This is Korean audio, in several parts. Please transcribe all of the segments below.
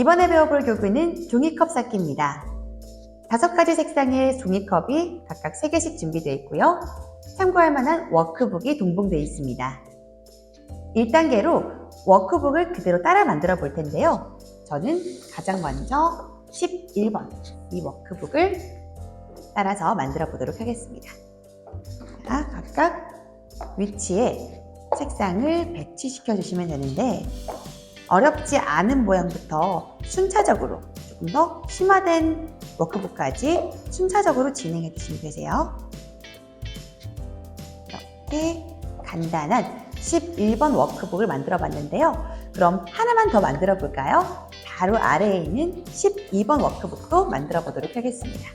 이번에 배워볼 교구는 종이컵 쌓기입니다. 다섯 가지 색상의 종이컵이 각각 3개씩 준비되어 있고요. 참고할 만한 워크북이 동봉되어 있습니다. 1단계로 워크북을 그대로 따라 만들어 볼 텐데요. 저는 가장 먼저 11번 이 워크북을 따라서 만들어 보도록 하겠습니다. 자, 각각 위치에 색상을 배치시켜 주시면 되는데 어렵지 않은 모양부터 순차적으로 조금 더 심화된 워크북까지 순차적으로 진행해 주시면 되세요. 이렇게 간단한 11번 워크북을 만들어 봤는데요. 그럼 하나만 더 만들어 볼까요? 바로 아래에 있는 12번 워크북도 만들어 보도록 하겠습니다.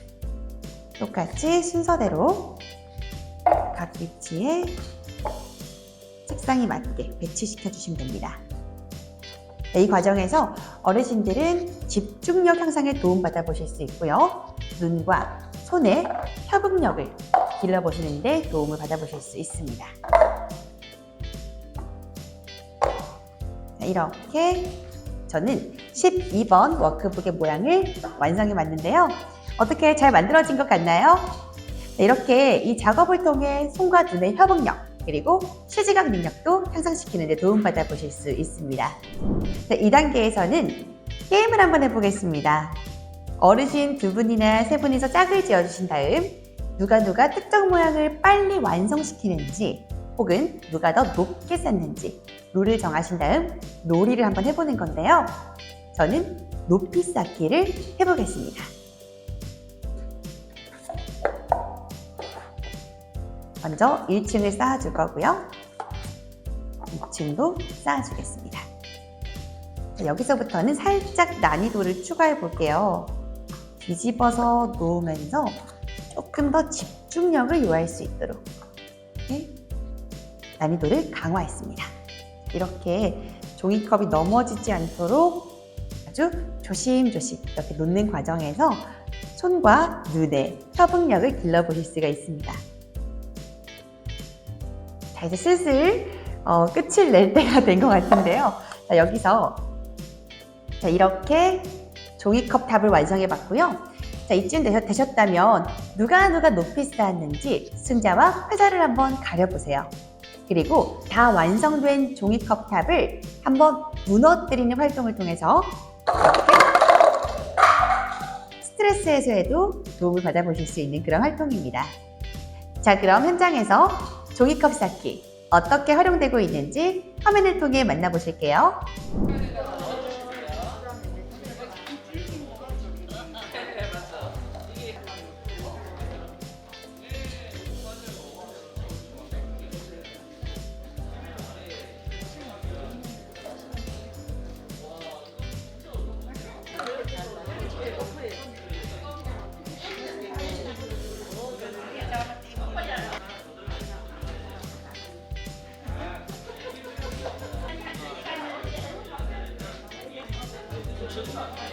똑같이 순서대로 각 위치에 색상이 맞게 배치시켜 주시면 됩니다. 네, 이 과정에서 어르신들은 집중력 향상에 도움받아 보실 수 있고요. 눈과 손의 협응력을 길러 보시는 데 도움을 받아 보실 수 있습니다. 자, 이렇게 저는 12번 워크북의 모양을 완성해 봤는데요. 어떻게 잘 만들어진 것 같나요? 네, 이렇게 이 작업을 통해 손과 눈의 협응력 그리고 시지각 능력도 향상시키는 데 도움받아 보실 수 있습니다. 자, 2단계에서는 게임을 한번 해보겠습니다. 어르신 두 분이나 세 분이서 짝을 지어주신 다음 누가 누가 특정 모양을 빨리 완성시키는지 혹은 누가 더 높게 쌓는지 룰을 정하신 다음 놀이를 한번 해보는 건데요. 저는 높이 쌓기를 해보겠습니다. 먼저 1층을 쌓아줄 거고요. 2층도 쌓아주겠습니다. 자, 여기서부터는 살짝 난이도를 추가해 볼게요. 뒤집어서 놓으면서 조금 더 집중력을 요할 수 있도록 이렇게 난이도를 강화했습니다. 이렇게 종이컵이 넘어지지 않도록 아주 조심조심 이렇게 놓는 과정에서 손과 눈의 협응력을 길러보실 수가 있습니다. 자, 이제 슬슬 어, 끝을 낼 때가 된 것 같은데요. 자, 여기서 자, 이렇게 종이컵 탑을 완성해 봤고요. 자, 이쯤 되셨, 되셨다면 누가 누가 높이 쌓았는지 승자와 패자를 한번 가려보세요. 그리고 다 완성된 종이컵 탑을 한번 무너뜨리는 활동을 통해서 스트레스 해소에도 도움을 받아보실 수 있는 그런 활동입니다. 자, 그럼 현장에서 종이컵 쌓기 어떻게 활용되고 있는지 화면을 통해 만나보실게요. Just Tschüss.